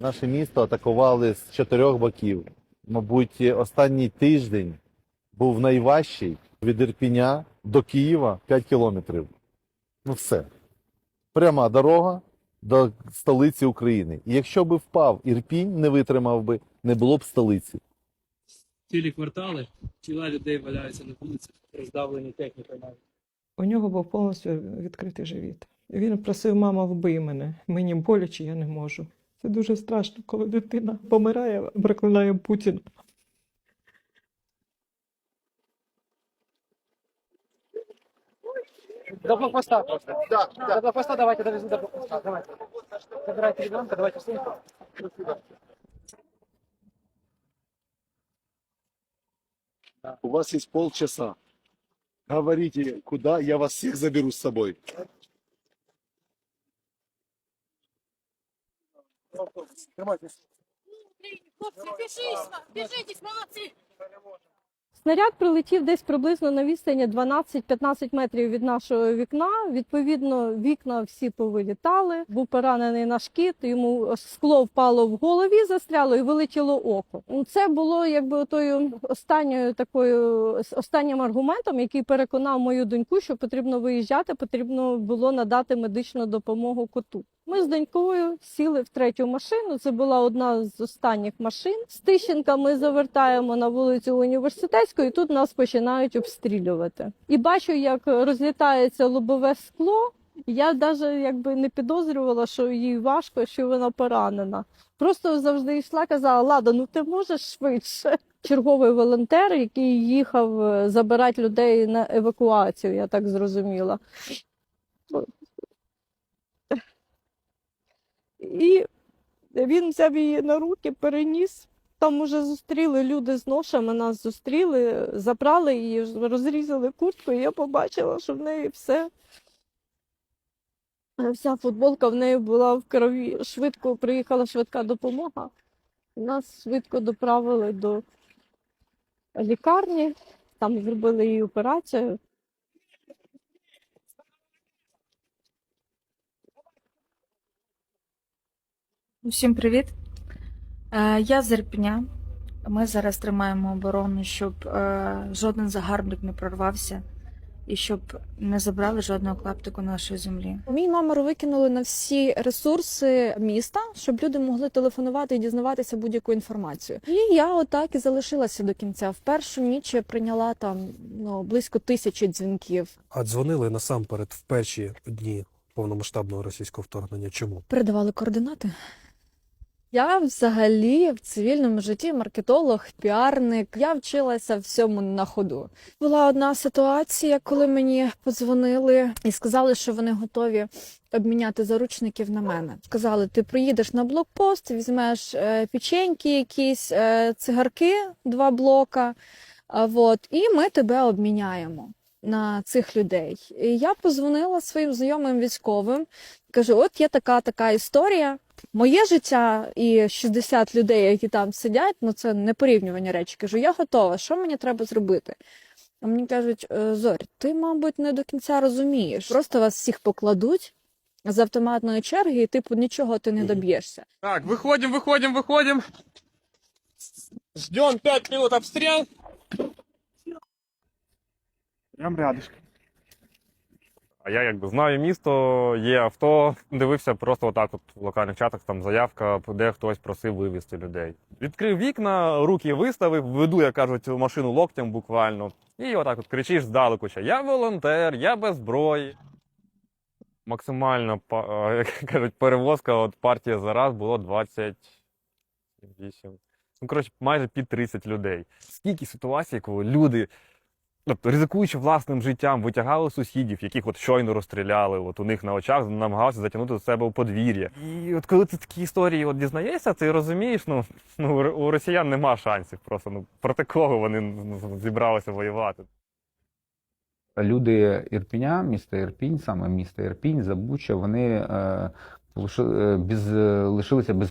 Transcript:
Наше місто атакували з чотирьох боків. Мабуть, останній тиждень був найважчий від Ірпіня до Києва 5 кілометрів. Ну все. Пряма дорога до столиці України. І якщо би впав Ірпінь, не витримав би, не було б столиці. цілі квартали, тіла людей валяються на вулицях, роздавлені технікою навіть. У нього був повністю відкритий живіт. Він просив, мама, вбий мене. Мені боляче, я не можу. Це дуже страшно, коли дитина помирає, проклинає Путіна. До блокпоста просто. Да, До блокпоста давайте, довезу до блокпоста. Давайте. Забирайте ребенка, давайте сумку. У вас есть полчаса. Говорите, куда, я вас всех заберу с собой. Хлопці, біжись, біжитесь, молодці! Снаряд прилетів десь приблизно на відстані 12-15 метрів від нашого вікна. Відповідно, вікна всі повилітали. Був поранений наш кіт, йому скло впало в голові, застряло і вилетіло око. Ну, Це було якби тою останньою такою останнім аргументом, який переконав мою доньку, що потрібно виїжджати, потрібно було надати медичну допомогу коту. Ми з донькою сіли в третю машину. Це була одна з останніх машин. З Тищенка ми завертаємо на вулицю університетську, і тут нас починають обстрілювати. І бачу, як розлітається лобове скло. Я навіть якби не підозрювала, що їй важко, що вона поранена. Просто завжди йшла, казала: Лада, ну ти можеш швидше. Черговий волонтер, який їхав е, забирати людей на евакуацію, я так зрозуміла. І він взяв її на руки, переніс. Там уже зустріли люди з ношами, нас зустріли, забрали її, розрізали куртку, і я побачила, що в неї все. Вся футболка в неї була в крові. Швидко приїхала швидка допомога. Нас швидко доправили до лікарні, там зробили їй операцію. Усім привіт. Е, Я з Ірпеня. Ми зараз тримаємо оборону, щоб е, жоден загарбник не прорвався і щоб не забрали жодного клаптику нашої землі. Мій номер викинули на всі ресурси міста, щоб люди могли телефонувати і дізнаватися будь-яку інформацію. І я отак і залишилася до кінця. В першу ніч я прийняла там ну близько тисячі дзвінків. А дзвонили насамперед в перші дні повномасштабного російського вторгнення. Чому? Передавали координати. Я взагалі в цивільному житті маркетолог, піарник. Я вчилася всьому на ходу. Була одна ситуація, коли мені подзвонили і сказали, що вони готові обміняти заручників на мене. Сказали, ти приїдеш на блокпост, візьмеш е, печеньки, якісь е, цигарки, два блока. А, вот, і ми тебе обміняємо на цих людей. І я позвонила своїм знайомим військовим. Кажу: от є така така історія Моє життя і 60 людей, які там сидять, ну це не порівнювані речі. Кажу, я готова. Що мені треба зробити? А мені кажуть, «Е, Зорь, ти, мабуть, не до кінця розумієш. Просто вас всіх покладуть з автоматної черги, і типу нічого ти не доб'єшся. Так, выходим, выходим, выходим. Ждем 5 минут обстрел. Прям рядышком. А я якби знаю місто, є авто. Дивився просто отак, от в локальних чатах там заявка, де хтось просив вивезти людей. Відкрив вікна, руки виставив, веду, як кажуть, машину локтем буквально. І отак от кричиш здалеку, що я волонтер, я без зброї. Максимальна як кажуть, перевозка от партія за раз було 28. Ну, коротше, майже під 30 людей. Скільки ситуацій, коли люди Тобто, ризикуючи власним життям, витягали сусідів, яких от щойно розстріляли, от у них на очах намагалися затягнути до себе у подвір'я. І от коли ти такі історії от дізнаєшся, ти розумієш, ну, ну у- росіян нема шансів просто. Ну проти кого вони ну, зібралися воювати. люди Ірпіня, міста Ірпінь, саме міста Ірпінь, Забуча, вони е, е, без, лишилися без